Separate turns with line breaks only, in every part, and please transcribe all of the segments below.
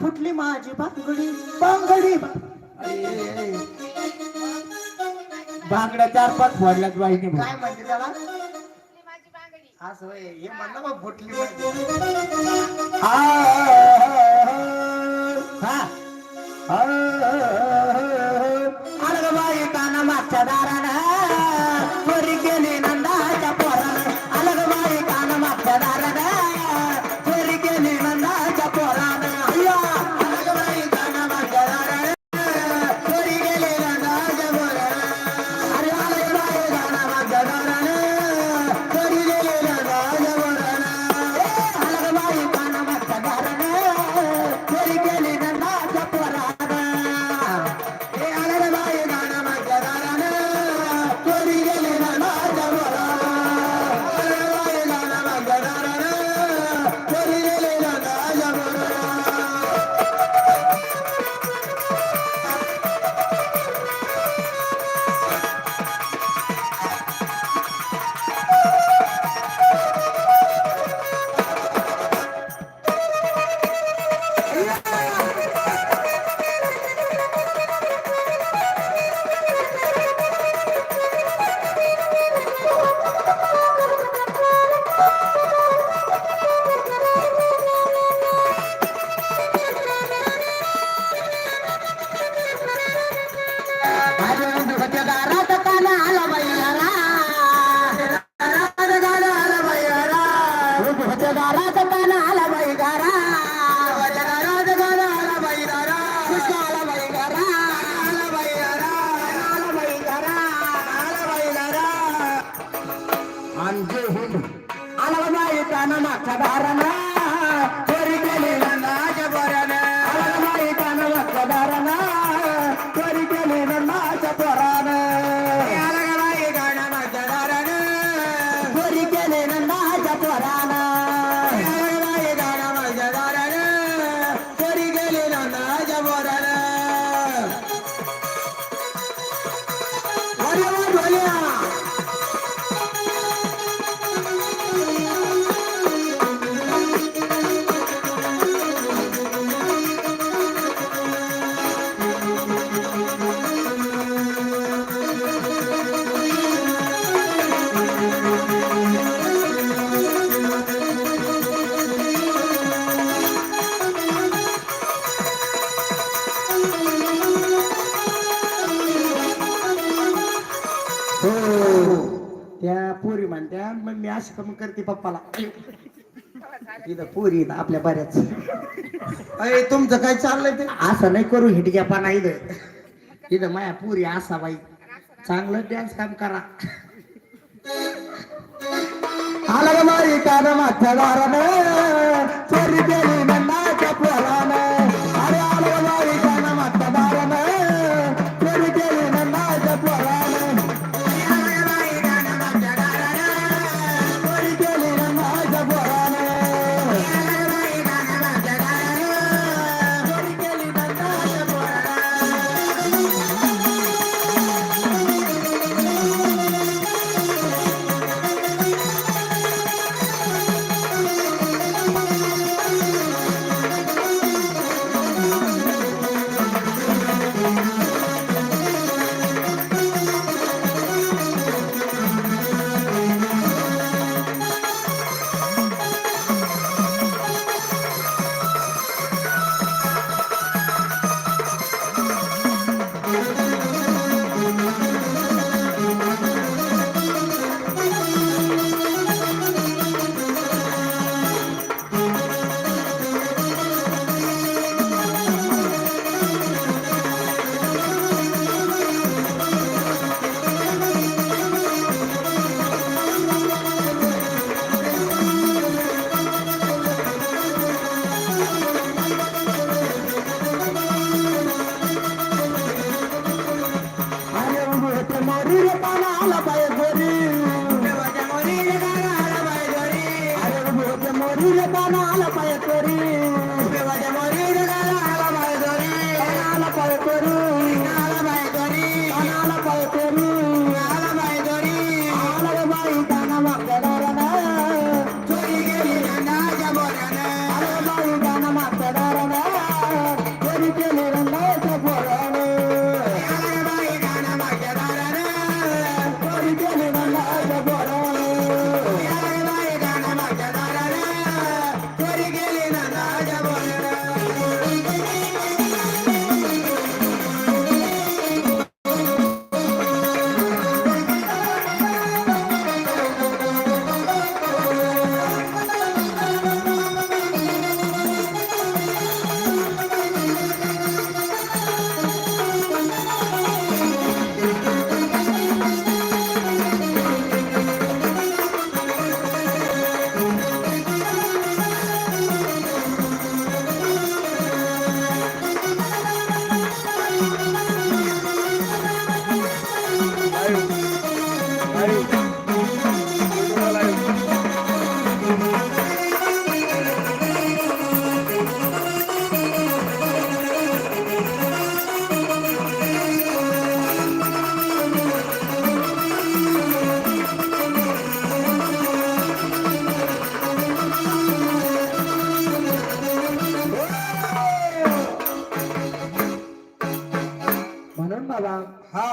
फुटली माझी बांगडी बांगडी
बांगड्या चार पाच फोडल्यात बाईने
काय म्हणते त्याला? असं होय हे म्हणलं बा फुटली
हा हा.
Chadarana. अशी मग करते पप्पाला. इथं पोरी इथं आपल्या बऱ्याच. अरे तुमचं काय चाललंय ते? असं नाही करू हिटग्यापणा इथं. इथं माया पोरी असा बाई. चांगलं डॅन्स काम करा. आला का मारी का माथ्या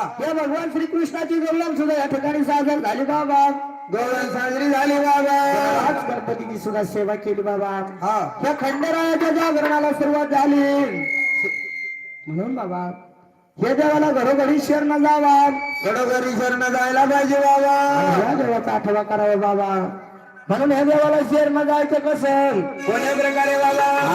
भगवान श्रीकृष्णाची गौरव सुद्धा या ठिकाणी साजर झाली बाबा.
गौरव साजरी झाली बाबा.
आज गणपतीची सुद्धा सेवा केली बाबा.
हा.
या खंडरायाच्या जागरणाला सुरुवात झाली. म्हणून बाबा हे देवाला घरोघरी शरण जावा.
घरोघरी शरण जायला पाहिजे बाबा.
या देवाचा आठवा करावा बाबा. म्हणून हे देवाला शरण जायचं कसं?
कोण्या प्रकारे बाबा?